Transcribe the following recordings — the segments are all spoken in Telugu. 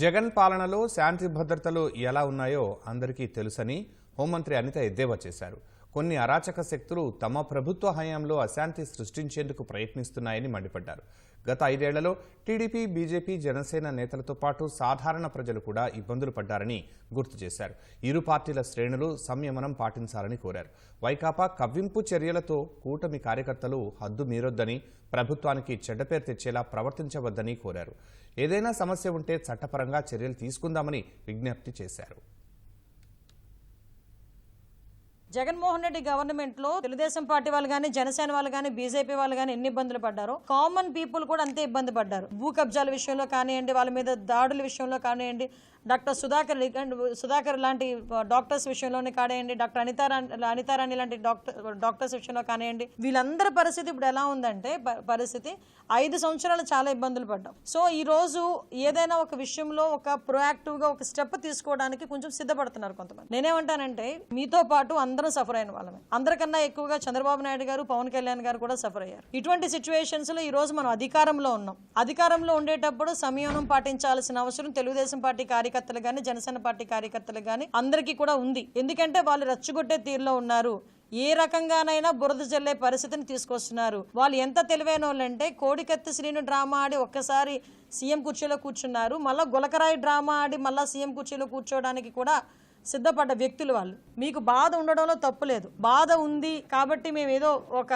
జగన్ పాలనలో శాంతి భద్రతలు ఎలా ఉన్నాయో అందరికీ తెలుసని హోంమంత్రి అనిత ఎద్దేవా చేశారు. కొన్ని అరాచక శక్తులు తమ ప్రభుత్వ హయాంలో అశాంతి సృష్టించేందుకు ప్రయత్నిస్తున్నాయని మండిపడ్డారు. గత ఐదేళ్ళలో టీడీపీ బీజేపీ జనసేన నేతలతో పాటు సాధారణ ప్రజలు కూడా ఇబ్బందులు పడ్డారని గుర్తు చేశారు. ఇరు పార్టీల శ్రేణులు సంయమనం పాటించాలని కోరారు. వైకాపా కవ్వింపు చర్యలతో కూటమి కార్యకర్తలు హద్దు మీరొద్దని ప్రభుత్వానికి చెడ్డపేరు తెచ్చేలా ప్రవర్తించవద్దని కోరారు. ఏదైనా సమస్య ఉంటే చట్టపరంగా చర్యలు తీసుకుందామని విజ్ఞప్తి చేశారు. జగన్మోహన్ రెడ్డి గవర్నమెంట్లో తెలుగుదేశం పార్టీ వాళ్ళు కానీ జనసేన వాళ్ళు కానీ బీజేపీ వాళ్ళు కానీ ఎన్ని ఇబ్బందులు పడ్డారో కామన్ పీపుల్ కూడా అంతే ఇబ్బంది పడ్డారు. భూ కబ్జాల విషయంలో కానివ్వండి వాళ్ళ మీద దాడుల విషయంలో కానివ్వండి డాక్టర్ సుధాకర్ సుధాకర్ లాంటి డాక్టర్స్ విషయంలోనే కానివ్వండి డాక్టర్ అనితారా అనితారాణి లాంటి డాక్టర్ డాక్టర్స్ విషయంలో కానివ్వండి వీళ్ళందరి పరిస్థితి ఇప్పుడు ఎలా ఉందంటే ప- పరిస్థితి ఐదు సంవత్సరాలు చాలా ఇబ్బందులు పడ్డాం. సో ఈ రోజు ఏదైనా ఒక విషయంలో ఒక ప్రోయాక్టివ్గా ఒక స్టెప్ తీసుకోవడానికి కొంచెం సిద్ధపడుతున్నారు కొంతమంది. నేనేమంటానంటే మీతో పాటు అందరు సఫర్ అయిన వాళ్ళమే. అందరికన్నా ఎక్కువగా చంద్రబాబు నాయుడు గారు పవన్ కళ్యాణ్ గారు కూడా సఫర్ అయ్యారు. ఇటువంటి సిచ్యువేషన్స్లో ఈ రోజు మనం అధికారంలో ఉన్నాం. అధికారంలో ఉండేటప్పుడు సంయమనం పాటించాల్సిన అవసరం తెలుగుదేశం పార్టీ కార్యకర్తలు కానీ జనసేన పార్టీ కార్యకర్తలు కానీ అందరికీ కూడా ఉంది. ఎందుకంటే వాళ్ళు రచ్చగొట్టే తీరులో ఉన్నారు. ఏ రకంగానైనా బురద జల్లే పరిస్థితిని తీసుకొస్తున్నారు. వాళ్ళు ఎంత తెలివైన వాళ్ళంటే కోడికత్తి శ్రీను డ్రామా ఆడి ఒక్కసారి సీఎం కుర్చీలో కూర్చున్నారు. మళ్ళీ గులకరాయి డ్రామా ఆడి మళ్ళీ సీఎం కుర్చీలో కూర్చోవడానికి కూడా సిద్ధపడ్డ వ్యక్తులు వాళ్ళు. మీకు బాధ ఉండడంలో తప్పు లేదు. బాధ ఉంది కాబట్టి మేము ఏదో ఒక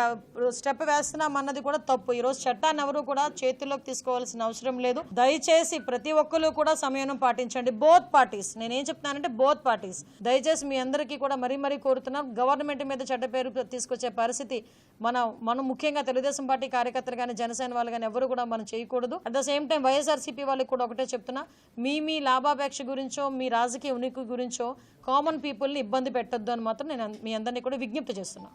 స్టెప్ వేస్తున్నాం అన్నది కూడా తప్పు. ఈరోజు చట్టాన్ని ఎవరు కూడా చేతుల్లోకి తీసుకోవాల్సిన అవసరం లేదు. దయచేసి ప్రతి ఒక్కరు కూడా సమయం పాటించండి. బోత్ పార్టీస్ నేనేం చెప్తున్నానంటే బోత్ పార్టీస్ దయచేసి మీ అందరికీ కూడా మరీ మరీ కోరుతున్నాం. గవర్నమెంట్ మీద చెడ్డ పేరు తీసుకొచ్చే పరిస్థితి మన మనం ముఖ్యంగా తెలుగుదేశం పార్టీ కార్యకర్తలు కానీ జనసేన వాళ్ళు కానీ ఎవరు కూడా మనం చేయకూడదు. At the same time YSRCP వాళ్ళకి కూడా ఒకటే చెప్తున్నా. మీ మీ లాభాపేక్ష గురించో మీ రాజకీయ ఉనికి గురించో కామన్ పీపుల్ని ఇబ్బంది పెట్టొద్దు అని మాత్రం నేను మీ అందరినీ కూడా విజ్ఞప్తి చేస్తున్నా.